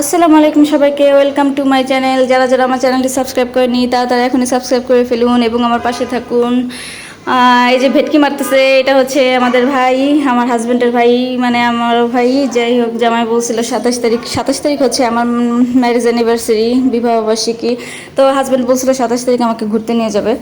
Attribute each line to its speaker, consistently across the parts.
Speaker 1: আসসালামু আলাইকুম সবাইকে ওয়েলকাম টু মাই চ্যানেল যারা যারা আমার চ্যানেলটি সাবস্ক্রাইব করেনি তারা তারা এখনই সাবস্ক্রাইব করে ফেলুন এবং আমার পাশে থাকুন। এই যে ভেটকি মারতেছে, এটা হচ্ছে আমাদের ভাই, আমার হাজব্যান্ডের ভাই মানে আমার ভাই, যাই হোক, জামাই বলছিল সাতাশ তারিখ সাতাশ তারিখ হচ্ছে আমার ম্যারেজ অ্যানিভার্সারি বিবাহবার্ষিকী তো হাজব্যান্ড বলছিল সাতাশ তারিখ আমাকে ঘুরতে নিয়ে যাবে।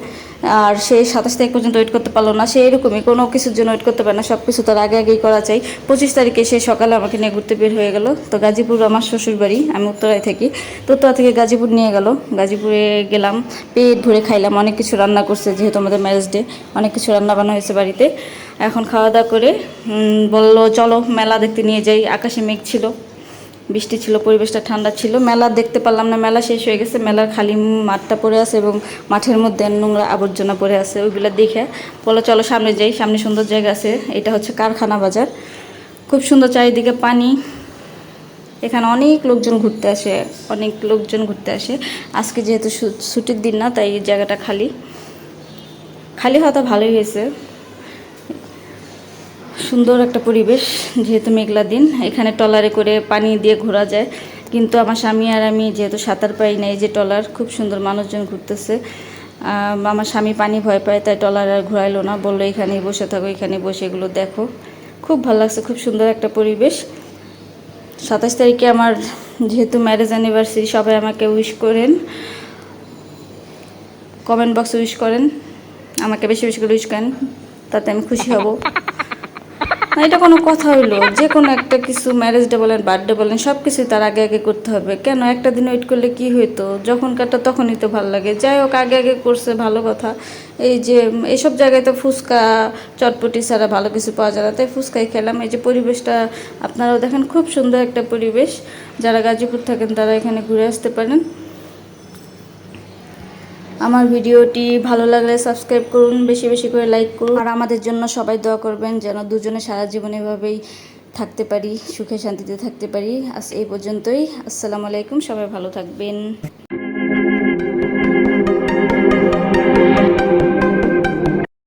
Speaker 1: আর সে সাতাশ তারিখ পর্যন্ত ওয়েট করতে পারল না, সে এরকমই কোনো কিছুর জন্য ওয়েট করতে পারে না সব কিছু তার আগে আগেই করা চাই। পঁচিশ তারিখে সে সকালে আমাকে নিয়ে ঘুরতে বের হয়ে গেল। তো গাজীপুর আমার শ্বশুর বাড়ি, আমি উত্তরায় থাকি। তো উত্তরা থেকে গাজীপুর নিয়ে গেল। গাজীপুরে গেলাম, পেট ভরে খাইলাম, অনেক কিছু রান্না করছে যেহেতু আমাদের ম্যারেজ ডে অনেক কিছু রান্না বান্না হয়েছে বাড়িতে। এখন খাওয়া দাওয়া করে বলল, চলো মেলা দেখতে নিয়ে যাই। আকাশে মেঘ ছিল। বৃষ্টি ছিল, পরিবেশটা ঠান্ডা ছিল। মেলা দেখতে পারলাম না, মেলা শেষ হয়ে গেছে। মেলার খালি মাঠটা পড়ে আছে এবং মাঠের মধ্যে নোংরা আবর্জনা পড়ে আছে, ওইগুলো দেখে। বলো, চলো সামনে যাই, সামনে সুন্দর জায়গা আছে। এটা হচ্ছে কারখানা বাজার। খুব সুন্দর চারিদিকে পানি। এখানে অনেক লোকজন ঘুরতে আসে, অনেক লোকজন ঘুরতে আসে। আজকে যেহেতু ছুটির দিন না, তাই জায়গাটা খালি। খালি হওয়াটা ভালোই হয়েছে। সুন্দর একটা পরিবেশ যেহেতু মেঘলা দিন এখানে টলারে করে পানি দিয়ে ঘোরা যায়। কিন্তু আমার স্বামী আর আমি যেহেতু সাঁতার পাই না এই যে টলার খুব সুন্দর মানুষজন ঘুরতেছে। আম, আমার স্বামী পানি ভয় পায় তাই টলার আর ঘোরাইলো না বলল এখানেই বসে থাকো এখানে বসে এগুলো দেখো। খুব ভালো লাগছে খুব সুন্দর একটা পরিবেশ। সাতাশ তারিখে আমার যেহেতু ম্যারেজ অ্যানিভার্সারি সবাই আমাকে উইশ করেন। কমেন্ট বক্সে উইশ করেন। আমাকে বেশি বেশি করে উইশ করেন তাতে আমি খুশি হব। না, এটা কোনো কথা হইল। যে কোনো একটা কিছু ম্যারেজ ডে বলেন বার্থডে বলেন সব কিছুই তার আগে আগে করতে হবে। কেন? একটা দিন ওয়েট করলে কি হইতো? যখন কাটটা তখনই তো ভালো লাগে। যাই হোক, আগে আগে করছে, ভালো কথা। এই যে এইসব জায়গায় তো ফুচকা, চটপটি ছাড়া ভালো কিছু পাওয়া যায় না। তাই ফুচকাই খেলাম। এই যে পরিবেশটা, আপনারাও দেখেন, খুব সুন্দর একটা পরিবেশ। যারা গাজীপুর থাকেন, তারা এখানে ঘুরে আসতে পারেন। আমার ভিডিওটি ভালো লাগলে সাবস্ক্রাইব করুন, বেশি বেশি করে লাইক করুন। আর আমাদের জন্য সবাই দোয়া করবেন যেন দুজনে সারা জীবন এভাবেই থাকতে পারি, সুখে শান্তিতে থাকতে পারি। আজ এই পর্যন্তই। আসসালামু আলাইকুম, সবাই ভালো থাকবেন।